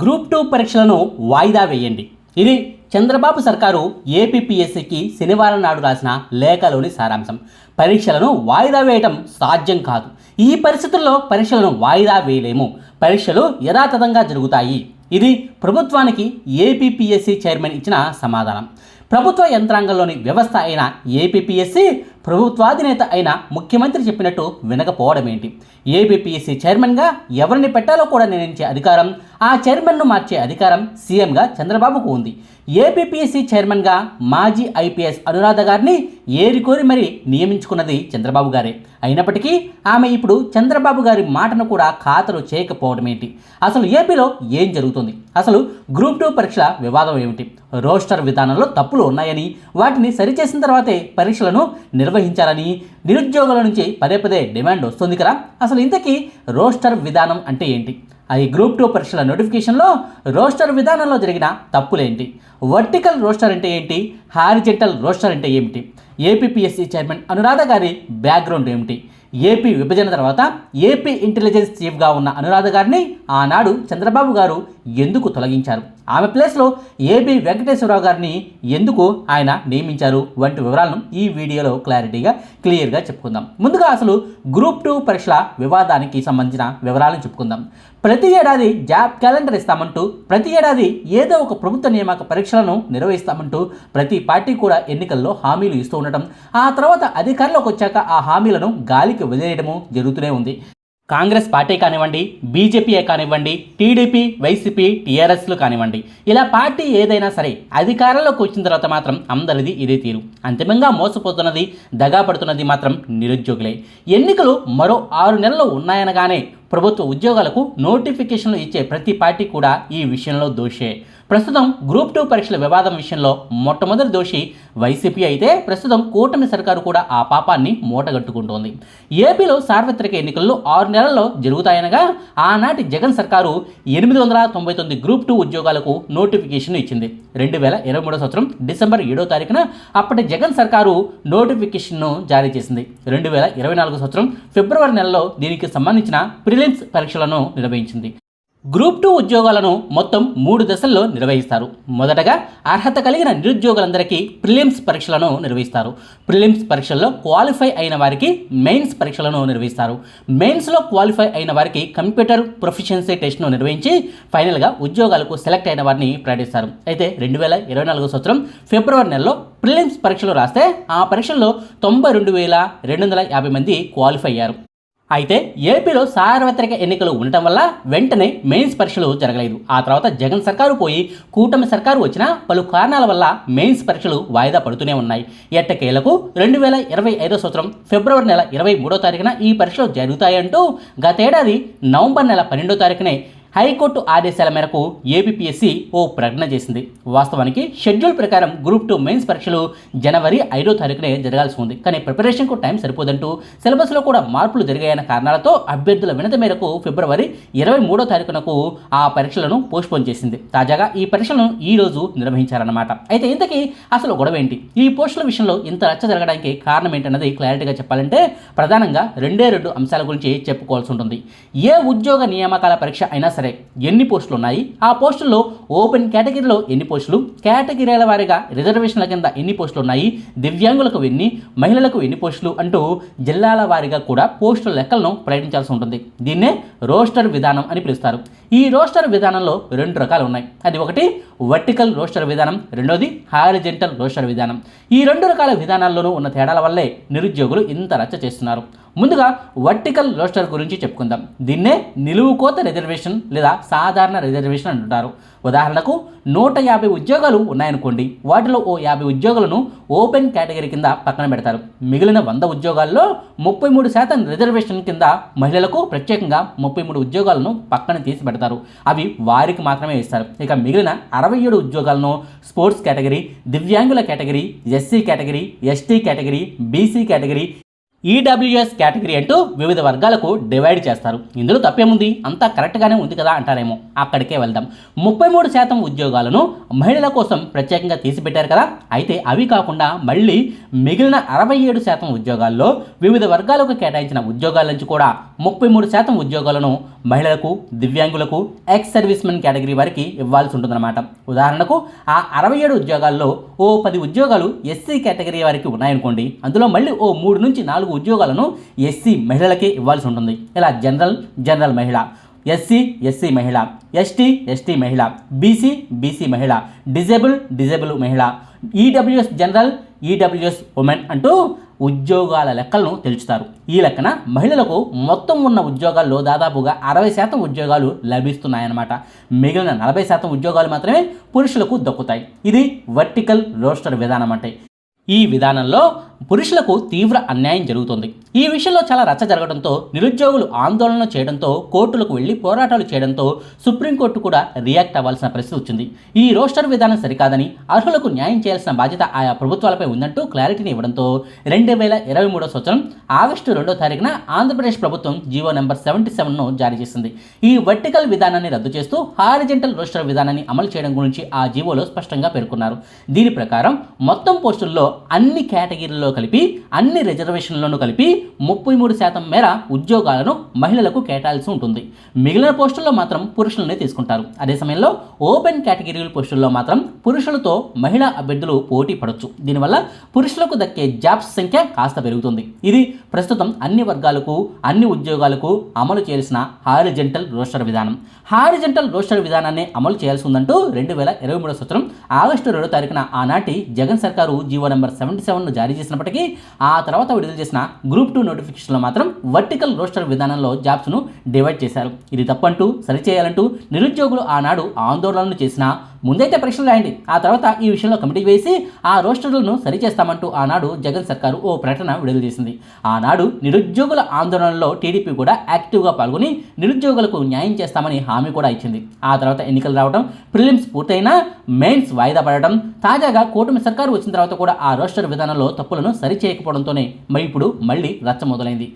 Group two పరీక్షలను వాయిదా వేయండి. ఇది చంద్రబాబు సర్కారు ఏపీపీఎస్సీకి శనివారం నాడు రాసిన లేఖలోని సారాంశం. పరీక్షలను వాయిదా వేయటం సాధ్యం కాదు. ఈ పరిస్థితుల్లో పరీక్షలను వాయిదా వేయలేము. పరీక్షలు యథాతథంగా జరుగుతాయి. ఇది ప్రభుత్వానికి ఏపీపీఎస్సీ చైర్మన్ ఇచ్చిన సమాధానం. ప్రభుత్వ యంత్రాంగంలోని వ్యవస్థ అయిన ఏపీపీఎస్సీ ప్రభుత్వాధినేత అయిన ముఖ్యమంత్రి చెప్పినట్టు వినకపోవడం ఏంటి ఏపీపీఎస్సీ చైర్మన్గా ఎవరిని పెట్టాలో కూడా నిర్ణయించే అధికారం ఆ చైర్మన్ను మార్చే అధికారం సీఎంగా చంద్రబాబుకు ఉంది. ఏపీపీఎస్సీ చైర్మన్గా మాజీ ఐపీఎస్ అనురాధ గారిని ఏరికోరి మరి నియమించుకున్నది చంద్రబాబు గారే. అయినప్పటికీ ఆమె ఇప్పుడు చంద్రబాబు గారి మాటను కూడా ఖాతరు చేయకపోవడం ఏంటి? అసలు ఏపీలో ఏం జరుగుతుంది? అసలు గ్రూప్ టూ పరీక్షల వివాదం ఏమిటి? రోస్టర్ విధానంలో తప్పులు ఉన్నాయని వాటిని సరిచేసిన తర్వాతే పరీక్షలను నిర్వహించాలని నిరుద్యోగుల నుంచి పదే పదే డిమాండ్ వస్తుంది కదా. అసలు ఇంతకీ రోస్టర్ విధానం అంటే ఏంటి? అది గ్రూప్ టూ పరీక్షల నోటిఫికేషన్లో రోస్టర్ విధానంలో జరిగిన తప్పులేంటి? వర్టికల్ రోస్టర్ అంటే ఏంటి? హారిజెంటల్ రోస్టర్ అంటే ఏమిటి? ఏపీపీఎస్సీ చైర్మన్ అనురాధ గారి బ్యాక్గ్రౌండ్ ఏమిటి? ఏపీ విభజన తర్వాత ఏపీ ఇంటెలిజెన్స్ చీఫ్గా ఉన్న అనురాధ గారిని ఆనాడు చంద్రబాబు గారు ఎందుకు తొలగించారు? ఆమె ప్లేస్లో ఏబి వెంకటేశ్వరరావు గారిని ఎందుకు ఆయన నియమించారు? వంటి వివరాలను ఈ వీడియోలో క్లారిటీగా క్లియర్గా చెప్పుకుందాం. ముందుగా అసలు గ్రూప్ టూ పరీక్షల వివాదానికి సంబంధించిన వివరాలను చెప్పుకుందాం. ప్రతి ఏడాది జాబ్ క్యాలెండర్ ఇస్తామంటూ ప్రతి ఏడాది ఏదో ఒక ప్రభుత్వ నియామక పరీక్షలను నిర్వహిస్తామంటూ ప్రతి పార్టీ కూడా ఎన్నికల్లో హామీలు ఇస్తూ ఉండటం. ఆ తర్వాత అధికారంలోకి వచ్చాక ఆ హామీలను గాలికి వదిలేయడము జరుగుతూనే ఉంది. కాంగ్రెస్ పార్టీ కానివ్వండి బీజేపీయే కానివ్వండి టీడీపీ వైసీపీ టీఆర్ఎస్లు కానివ్వండి. ఇలా పార్టీ ఏదైనా సరే అధికారంలోకి వచ్చిన తర్వాత మాత్రం అందరిది ఇదే తీరు. అంతిమంగా మోసపోతున్నది దగా పడుతున్నది మాత్రం నిరుద్యోగులే. ఎన్నికలు మరో ఆరు నెలలు ఉన్నాయనగానే ప్రభుత్వ ఉద్యోగాలకు నోటిఫికేషన్లు ఇచ్చే ప్రతి పార్టీ కూడా ఈ విషయంలో దోషే. ప్రస్తుతం గ్రూప్ టూ పరీక్షల వివాదం విషయంలో మొట్టమొదటి దోషి వైసీపీ అయితే ప్రస్తుతం కూటమి సర్కారు కూడా ఆ పాపాన్ని మూటగట్టుకుంటోంది. ఏపీలో సార్వత్రిక ఎన్నికల్లో ఆరు నెలల్లో జరుగుతాయనగా ఆనాటి జగన్ సర్కారు ఎనిమిది వందల తొంభై తొమ్మిది గ్రూప్ టూ ఉద్యోగాలకు నోటిఫికేషన్ ఇచ్చింది. రెండు వేల ఇరవై మూడో సంవత్సరం డిసెంబర్ ఏడో తారీఖున అప్పటి జగన్ సర్కారు నోటిఫికేషన్ను జారీ చేసింది. రెండు వేల ఇరవై నాలుగు సంవత్సరం ఫిబ్రవరి నెలలో దీనికి సంబంధించిన ప్రిలిమ్స్ పరీక్షలను నిర్వహించింది. గ్రూప్ టూ ఉద్యోగాలను మొత్తం మూడు దశల్లో నిర్వహిస్తారు. మొదటగా అర్హత కలిగిన నిరుద్యోగులందరికీ ప్రిలిమ్స్ పరీక్షలను నిర్వహిస్తారు. ప్రిలిమ్స్ పరీక్షల్లో క్వాలిఫై అయిన వారికి మెయిన్స్ పరీక్షలను నిర్వహిస్తారు. మెయిన్స్లో క్వాలిఫై అయిన వారికి కంప్యూటర్ ప్రొఫిషియన్సీ టెస్ట్ను నిర్వహించి ఫైనల్గా ఉద్యోగాలకు సెలెక్ట్ అయిన వారిని ప్రకటిస్తారు. అయితే రెండు వేల ఇరవై నాలుగు సంవత్సరం ఫిబ్రవరి నెలలో ప్రిలిమ్స్ పరీక్షలు రాస్తే ఆ పరీక్షల్లో తొంభై రెండు వేల రెండు వందల యాభై మంది క్వాలిఫై అయ్యారు. అయితే ఏపీలో సార్వత్రిక ఎన్నికలు ఉండటం వల్ల వెంటనే మెయిన్స్ పరీక్షలు జరగలేదు. ఆ తర్వాత జగన్ సర్కారు పోయి కూటమి సర్కారు వచ్చిన పలు కారణాల వల్ల మెయిన్స్ పరీక్షలు వాయిదా పడుతూనే ఉన్నాయి. ఎట్టకేలకు రెండు వేల ఇరవై ఐదో సంవత్సరం ఫిబ్రవరి నెల ఇరవై మూడో తారీఖున ఈ పరీక్షలు జరుగుతాయంటూ గతేడాది నవంబర్ నెల పన్నెండో తారీఖునే హైకోర్టు ఆదేశాల మేరకు ఏబిపిఎస్సి ఓ ప్రకటన చేసింది. వాస్తవానికి షెడ్యూల్ ప్రకారం గ్రూప్ టూ మెయిన్స్ పరీక్షలు జనవరి ఐదో తారీఖునే జరగాల్సి ఉంది. కానీ ప్రిపరేషన్కు టైం సరిపోదంటూ సిలబస్లో కూడా మార్పులు జరిగాయన్న కారణాలతో అభ్యర్థుల వినతి మేరకు ఫిబ్రవరి ఇరవై మూడో తారీఖునకు ఆ పరీక్షలను పోస్ట్పోన్ చేసింది. తాజాగా ఈ పరీక్షలను ఈ రోజు నిర్వహించారన్నమాట. అయితే ఇంతకీ అసలు గొడవ ఏంటి? ఈ పోస్టుల విషయంలో ఇంత రచ్చ జరగడానికి కారణం ఏంటన్నది క్లారిటీగా చెప్పాలంటే ప్రధానంగా రెండే రెండు అంశాల గురించి చెప్పుకోవాల్సి ఉంటుంది. ఏ ఉద్యోగ నియామకాల పరీక్ష అయినా సరే ఎన్ని పోస్టులు ఉన్నాయి? ఆ పోస్టుల్లో ఓపెన్ కేటగిరీలో ఎన్ని పోస్టులు? కేటగిరీల వారీగా రిజర్వేషన్ల కింద ఎన్ని పోస్టులు ఉన్నాయి? దివ్యాంగులకు ఎన్ని? మహిళలకు ఎన్ని పోస్టులు? అంటూ జిల్లాల వారీగా కూడా పోస్టుల లెక్కలను ప్రకటించాల్సి ఉంటుంది. దీన్నే రోస్టర్ విధానం అని పిలుస్తారు. ఈ రోస్టర్ విధానంలో రెండు రకాలు ఉన్నాయి. అది ఒకటి వర్టికల్ రోస్టర్ విధానం. రెండోది హారిజెంటల్ రోస్టర్ విధానం. ఈ రెండు రకాల విధానాల్లోనూ ఉన్న తేడాల వల్లే నిరుద్యోగులు ఇంత రచ్చ చేస్తున్నారు. ముందుగా వర్టికల్ రోస్టర్ గురించి చెప్పుకుందాం. దీన్నే నిలువుకోత రిజర్వేషన్ లేదా సాధారణ రిజర్వేషన్ అంటుంటారు. ఉదాహరణకు నూట యాభై ఉద్యోగాలు ఉన్నాయనుకోండి వాటిలో ఓ యాభై ఉద్యోగాలను ఓపెన్ కేటగిరీ కింద పక్కన పెడతారు. మిగిలిన వంద ఉద్యోగాల్లో ముప్పై మూడు శాతం రిజర్వేషన్ కింద మహిళలకు ప్రత్యేకంగా ముప్పై మూడు ఉద్యోగాలను పక్కన తీసి పెడతారు. అవి వారికి మాత్రమే ఇస్తారు. ఇక మిగిలిన అరవై ఏడు ఉద్యోగాలను స్పోర్ట్స్ కేటగిరీ దివ్యాంగుల category SC category ST category BC category EWS category అంటూ వివిధ వర్గాలకు డివైడ్ చేస్తారు. ఇందులో తప్పేముంది? అంతా కరెక్ట్గానే ఉంది కదా అంటారేమో. అక్కడికే వెళ్దాం. ముప్పై మూడు శాతం ఉద్యోగాలను మహిళల కోసం ప్రత్యేకంగా తీసిపెట్టారు కదా. అయితే అవి కాకుండా మళ్ళీ మిగిలిన అరవై ఏడు శాతం ఉద్యోగాల్లో వివిధ వర్గాలకు కేటాయించిన ఉద్యోగాల నుంచి కూడా ముప్పై మూడు శాతం ఉద్యోగాలను మహిళలకు దివ్యాంగులకు ఎక్స్ సర్వీస్ మెన్ కేటగిరీ వారికి ఇవ్వాల్సి ఉంటుందన్నమాట. ఉదాహరణకు ఆ అరవై ఏడు ఉద్యోగాల్లో ఓ పది ఉద్యోగాలు ఎస్సీ కేటగిరీ వారికి ఉన్నాయనుకోండి. అందులో మళ్ళీ ఓ మూడు నుంచి నాలుగు ఉద్యోగాలను ఎస్సీ మహిళలకే ఇవ్వాల్సి ఉంటుంది. ఇలా జనరల్ జనరల్ మహిళ. ఎస్సీ ఎస్సీ మహిళ. ఎస్టీ ఎస్టీ మహిళ. బీసీ బీసీ మహిళ. డిజేబుల్ డిజేబుల్ మహిళ. ఈడబ్ల్యూఎస్ జనరల్ ఈడబ్ల్యూఎస్ ఉమెన్ అంటూ ఉద్యోగాల లెక్కలను తెలుచుతారు. ఈ లెక్కన మహిళలకు మొత్తం ఉన్న ఉద్యోగాల్లో దాదాపుగా అరవై శాతం ఉద్యోగాలు లభిస్తున్నాయన్నమాట. మిగిలిన నలభై శాతం ఉద్యోగాలు మాత్రమే పురుషులకు దక్కుతాయి. ఇది వర్టికల్ రోస్టర్ విధానం అంటే. ఈ విధానంలో పురుషులకు తీవ్ర అన్యాయం జరుగుతుంది. ఈ విషయంలో చాలా రచ్చ జరగడంతో నిరుద్యోగులు ఆందోళన చేయడంతో కోర్టులకు వెళ్ళి పోరాటాలు చేయడంతో సుప్రీంకోర్టు కూడా రియాక్ట్ అవ్వాల్సిన పరిస్థితి వచ్చింది. ఈ రోస్టర్ విధానం సరికాదని అర్హులకు న్యాయం చేయాల్సిన బాధ్యత ఆయా ప్రభుత్వాలపై ఉందంటూ క్లారిటీని ఇవ్వడంతో రెండు వేల ఇరవై మూడో సంవత్సరం ఆగస్టు రెండో తారీఖున ఆంధ్రప్రదేశ్ ప్రభుత్వం జీవో నెంబర్ సెవెంటీ సెవెన్ను జారీ చేసింది. ఈ వర్టికల్ విధానాన్ని రద్దు చేస్తూ హారిజెంటల్ రోస్టర్ విధానాన్ని అమలు చేయడం గురించి ఆ జీవోలో స్పష్టంగా పేర్కొన్నారు. దీని ప్రకారం మొత్తం పోస్టుల్లో అన్ని కేటగిరీల్లో కలిపి అన్ని రిజర్వేషన్లను కలిపి ముప్పై మూడు శాతం మేర ఉద్యోగాలను మహిళలకు కేటాయాల్సి ఉంటుంది. మిగిలిన పోస్టుల్లో మాత్రం పురుషులనే తీసుకుంటారు. అదే సమయంలో ఓపెన్ కేటగిరీల పోస్టుల్లో మాత్రం పురుషులతో మహిళా అభ్యర్థులు పోటీ పడవచ్చు దీనివల్ల పురుషులకు దక్కే జాబ్స్ సంఖ్య కాస్త పెరుగుతుంది. ఇది ప్రస్తుతం అన్ని వర్గాలకు అన్ని ఉద్యోగాలకు అమలు చేయాల్సిన హారిజెంటల్ రోస్టర్ విధానం. హారిజెంటల్ రోస్టర్ విధానాన్ని అమలు చేయాల్సి ఉందంటూ రెండు వేల ఇరవై మూడో సంవత్సరం ఆగస్టు రెండో తారీఖున ఆనాటి జగన్ సర్కారు జీవో నెంబర్ సెవెంటీ సెవెన్ను జారీ చేసిన చేసినప్పటికీ ఆ తర్వాత విడుదల చేసిన గ్రూప్ టూ నోటిఫికేషన్లో మాత్రం వర్టికల్ రోస్టర్ విధానంలో జాబ్స్ను డివైడ్ చేశారు. ఇది తప్పంటూ సరిచేయాలంటూ నిరుద్యోగులు ఆనాడు ఆందోళనలు చేసినా ముందైతే పరీక్షలు రాయండి. ఆ తర్వాత ఈ విషయంలో కమిటీ వేసి ఆ రోస్టర్లను సరిచేస్తామంటూ ఆనాడు జగన్ సర్కారు ఓ ప్రకటన విడుదల చేసింది. ఆనాడు నిరుద్యోగుల ఆందోళనలో టీడీపీ కూడా యాక్టివ్గా పాల్గొని నిరుద్యోగులకు న్యాయం చేస్తామని హామీ కూడా ఇచ్చింది. ఆ తర్వాత ఎన్నికలు రావడం ప్రిలిమ్స్ పూర్తయినా మెయిన్స్ వాయిదా పడడం తాజాగా కూటమి సర్కారు వచ్చిన తర్వాత కూడా ఆ రోస్టర్ విధానంలో తప్పులను సరిచేయకపోవడంతోనే మరి ఇప్పుడు మళ్ళీ రచ్చ మొదలైంది.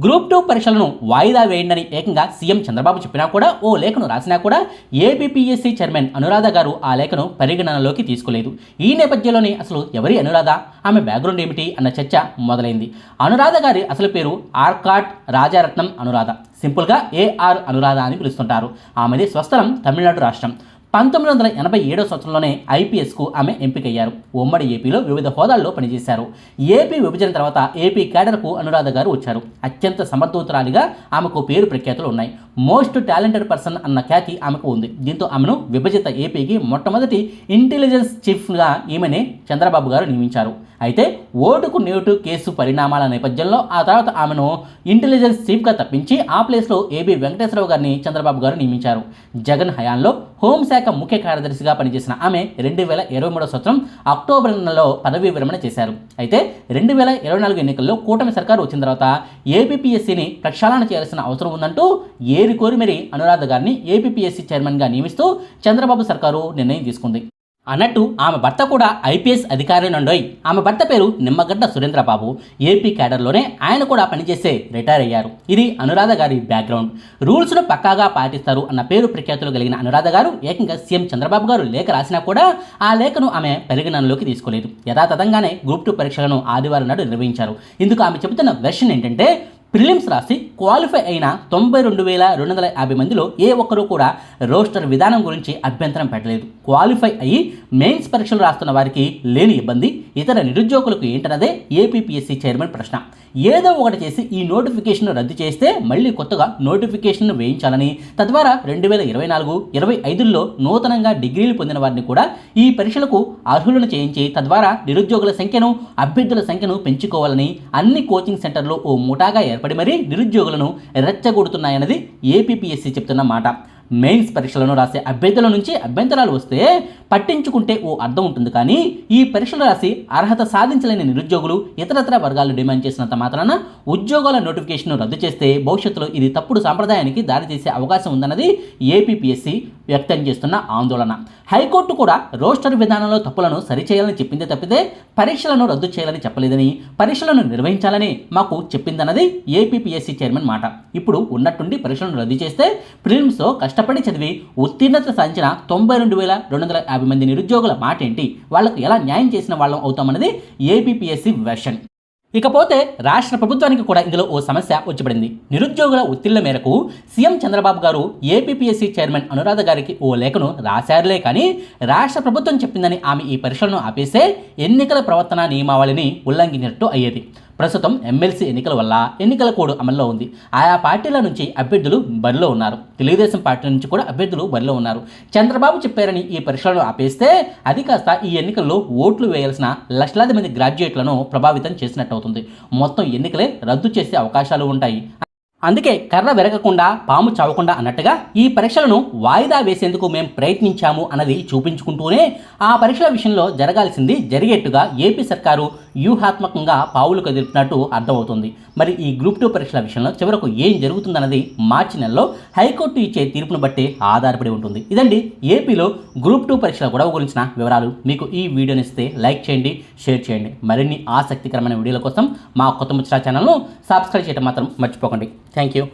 గ్రూప్ టూ పరీక్షలను వాయిదా వేయండి ఏకంగా సీఎం చంద్రబాబు చెప్పినా కూడా ఓ లేఖను రాసినా కూడా ఏపీపీఎస్సీ చైర్మన్ అనురాధ గారు ఆ లేఖను పరిగణనలోకి తీసుకోలేదు. ఈ నేపథ్యంలోనే అసలు ఎవరి అనురాధ? ఆమె బ్యాక్గ్రౌండ్ ఏమిటి? అన్న చర్చ మొదలైంది. అనురాధ గారి అసలు పేరు ఆర్కాట్ రాజారత్నం అనురాధ. సింపుల్గా ఏఆర్ అనురాధ అని పిలుస్తుంటారు. ఆమెది స్వస్థలం తమిళనాడు రాష్ట్రం. పంతొమ్మిది వందల ఎనభై ఏడో సంవత్సరంలోనే ఐపీఎస్కు ఆమె ఎంపికయ్యారు. ఉమ్మడి ఏపీలో వివిధ హోదాల్లో పనిచేశారు. ఏపీ విభజన తర్వాత ఏపీ కేడర్కు అనురాధ గారు వచ్చారు. అత్యంత సమర్థవంతురాలిగా ఆమెకు పేరు ప్రఖ్యాతులు ఉన్నాయి. మోస్ట్ టాలెంటెడ్ పర్సన్ అన్న ఖ్యాతి ఆమెకు ఉంది. దీంతో ఆమెను విభజిత ఏపీకి మొట్టమొదటి ఇంటెలిజెన్స్ చీఫ్గా ఈమెనే చంద్రబాబు గారు నియమించారు. అయితే ఓటుకు నేటు కేసు పరిణామాల నేపథ్యంలో ఆ తర్వాత ఆమెను ఇంటెలిజెన్స్ చీఫ్గా తప్పించి ఆ ప్లేస్లో ఏబీ వెంకటేశ్వరరావు గారిని చంద్రబాబు గారు నియమించారు. జగన్ హయాంలో హోంశాఖ ముఖ్య కార్యదర్శిగా పనిచేసిన ఆమె రెండు వేల ఇరవై మూడో సంవత్సరం అక్టోబర్ నెలలో పదవీ విరమణ చేశారు. అయితే రెండు వేల ఇరవై నాలుగు ఎన్నికల్లో కూటమి సర్కారు వచ్చిన తర్వాత ఏపీపీఎస్సీని ప్రక్షాళన చేయాల్సిన అవసరం ఉందంటూ ఏరి కోరి మరి అనురాధ గారిని ఏపీపీఎస్సీ చైర్మన్గా నియమిస్తూ చంద్రబాబు సర్కారు నిర్ణయం తీసుకుంది. అన్నట్టు ఆమె భర్త కూడా ఐపీఎస్ అధికారి నుండోయ్. ఆమె భర్త పేరు నిమ్మగడ్డ సురేంద్రబాబు. ఏపీ క్యాడర్లోనే ఆయన కూడా పనిచేసే రిటైర్ అయ్యారు. ఇది అనురాధ గారి బ్యాక్గ్రౌండ్. రూల్స్ను పక్కాగా పాటిస్తారు అన్న పేరు ప్రఖ్యాతులు కలిగిన అనురాధ గారు ఏకంగా సీఎం చంద్రబాబు గారు లేఖ రాసినా కూడా ఆ లేఖను ఆమె పరిగణనలోకి తీసుకోలేదు. యథాతథంగానే గ్రూప్ టూ పరీక్షలను ఆదివారం నాడు నిర్వహించారు. ఇందుకు ఆమె చెబుతున్న వెర్షన్ ఏంటంటే ప్రిలిమ్స్ రాసి క్వాలిఫై అయిన తొంభై రెండు వేల రెండు వందల యాభై మందిలో ఏ ఒక్కరూ కూడా రోస్టర్ విధానం గురించి అభ్యంతరం పెట్టలేదు. క్వాలిఫై అయ్యి మెయిన్స్ పరీక్షలు రాస్తున్న వారికి లేని ఇబ్బంది ఇతర నిరుద్యోగులకు ఏంటన్నదే ఏపీపీఎస్సీ చైర్మన్ ప్రశ్న. ఏదో ఒకటి చేసి ఈ నోటిఫికేషన్ రద్దు చేస్తే మళ్ళీ కొత్తగా నోటిఫికేషన్ వేయించాలని తద్వారా రెండు వేల ఇరవై నాలుగు ఇరవై ఐదుల్లో నూతనంగా డిగ్రీలు పొందిన వారిని కూడా ఈ పరీక్షలకు అర్హులను చేయించి తద్వారా నిరుద్యోగుల సంఖ్యను అభ్యర్థుల సంఖ్యను పెంచుకోవాలని అన్ని కోచింగ్ సెంటర్లు ఓ ముఠాగా ఏర్పడి మరీ నిరుద్యోగులను రెచ్చగొడుతున్నాయన్నది ఏపీపీఎస్సీ చెప్తున్న మాట. మెయిన్స్ పరీక్షలను రాసే అభ్యర్థుల నుంచి అభ్యంతరాలు వస్తే పట్టించుకుంటే ఓ అర్థం ఉంటుంది కానీ ఈ పరీక్షలు రాసి అర్హత సాధించలేని నిరుద్యోగులు ఇతరత్ర వర్గాలు డిమాండ్ చేసినంత మాత్రాన ఉద్యోగాల నోటిఫికేషన్ను రద్దు చేస్తే భవిష్యత్తులో ఇది తప్పుడు సాంప్రదాయానికి దారితీసే అవకాశం ఉందన్నది ఏపీపీఎస్సీ వ్యక్తం చేస్తున్న ఆందోళన. హైకోర్టు కూడా రోస్టర్ విధానంలో తప్పులను సరిచేయాలని చెప్పిందే తప్పితే పరీక్షలను రద్దు చేయాలని చెప్పలేదని పరీక్షలను నిర్వహించాలని మాకు చెప్పిందన్నది ఏపీపీఎస్సీ చైర్మన్ మాట. ఇప్పుడు ఉన్నట్టుండి పరీక్షలను రద్దు చేస్తే ప్రిలిమ్స్తో కష్టపడి చదివి ఉత్తీర్ణత సాధించిన తొంభై రెండు వేల రెండు వందల యాభై మంది నిరుద్యోగుల మాట ఏంటి వాళ్ళకు ఎలా న్యాయం చేసిన వాళ్ళం అవుతామన్నది ఏపీపీఎస్సీ వెర్షన్ ఇకపోతే రాష్ట్ర ప్రభుత్వానికి కూడా ఇందులో ఓ సమస్య వచ్చిపడింది నిరుద్యోగుల ఒత్తిళ్ళ మేరకు సీఎం చంద్రబాబు గారు ఏపీపీఎస్సీ చైర్మన్ అనురాధ గారికి ఓ లేఖను రాశారులే కానీ రాష్ట్ర ప్రభుత్వం చెప్పిందని ఆమె ఈ పరీక్షలను ఆపేస్తే ఎన్నికల ప్రవర్తన నియమావళిని ఉల్లంఘించినట్టు అయ్యేది. ప్రస్తుతం ఎమ్మెల్సీ ఎన్నికల వల్ల ఎన్నికల కోడ్ అమల్లో ఉంది. ఆయా పార్టీల నుంచి అభ్యర్థులు బరిలో ఉన్నారు. తెలుగుదేశం పార్టీ నుంచి కూడా అభ్యర్థులు బరిలో ఉన్నారు. చంద్రబాబు చెప్పారని ఈ పరీక్షలను ఆపేస్తే అది కాస్త ఈ ఎన్నికల్లో ఓట్లు వేయాల్సిన లక్షలాది మంది గ్రాడ్యుయేట్లను ప్రభావితం చేసినట్టు అవుతుంది మొత్తం ఎన్నికలే రద్దు చేసే అవకాశాలు ఉంటాయి. అందుకే కర్ర విరగకుండా పాము చావకుండా అన్నట్టుగా ఈ పరీక్షలను వాయిదా వేసేందుకు మేము ప్రయత్నించాము అన్నది చూపించుకుంటూనే ఆ పరీక్షల విషయంలో జరగాల్సింది జరిగేట్టుగా ఏపీ సర్కారు వ్యూహాత్మకంగా పావులు కదిలిపినట్టు అర్థమవుతుంది. మరి ఈ గ్రూప్ టూ పరీక్షల విషయంలో చివరకు ఏం జరుగుతుందన్నది మార్చి నెలలో హైకోర్టు ఇచ్చే తీర్పును బట్టి ఆధారపడి ఉంటుంది. ఇదండి ఏపీలో గ్రూప్ టూ పరీక్షల గొడవ గురించిన వివరాలు. మీకు ఈ వీడియోని ఇస్తే లైక్ చేయండి షేర్ చేయండి. మరిన్ని ఆసక్తికరమైన వీడియోల కోసం మా కొత్త ముచ్చట ఛానల్ను సబ్స్క్రైబ్ చేయడం మాత్రం మర్చిపోకండి. Thank you.